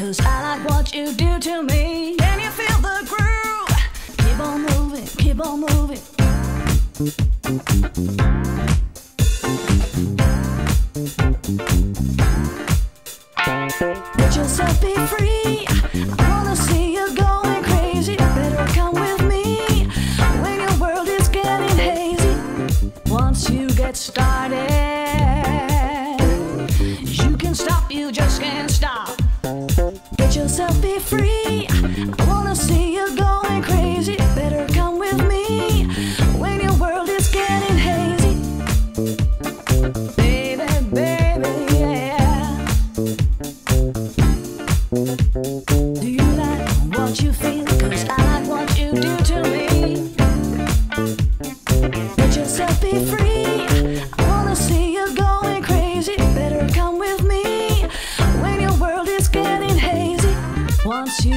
Cause I like what you do to me. Can you feel the groove? Keep on moving, keep on moving. Let yourself be free. I wanna see you go. free. I wanna see you going crazy. Better come with me when your world is getting hazy. Baby, baby, yeah.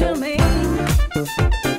to me.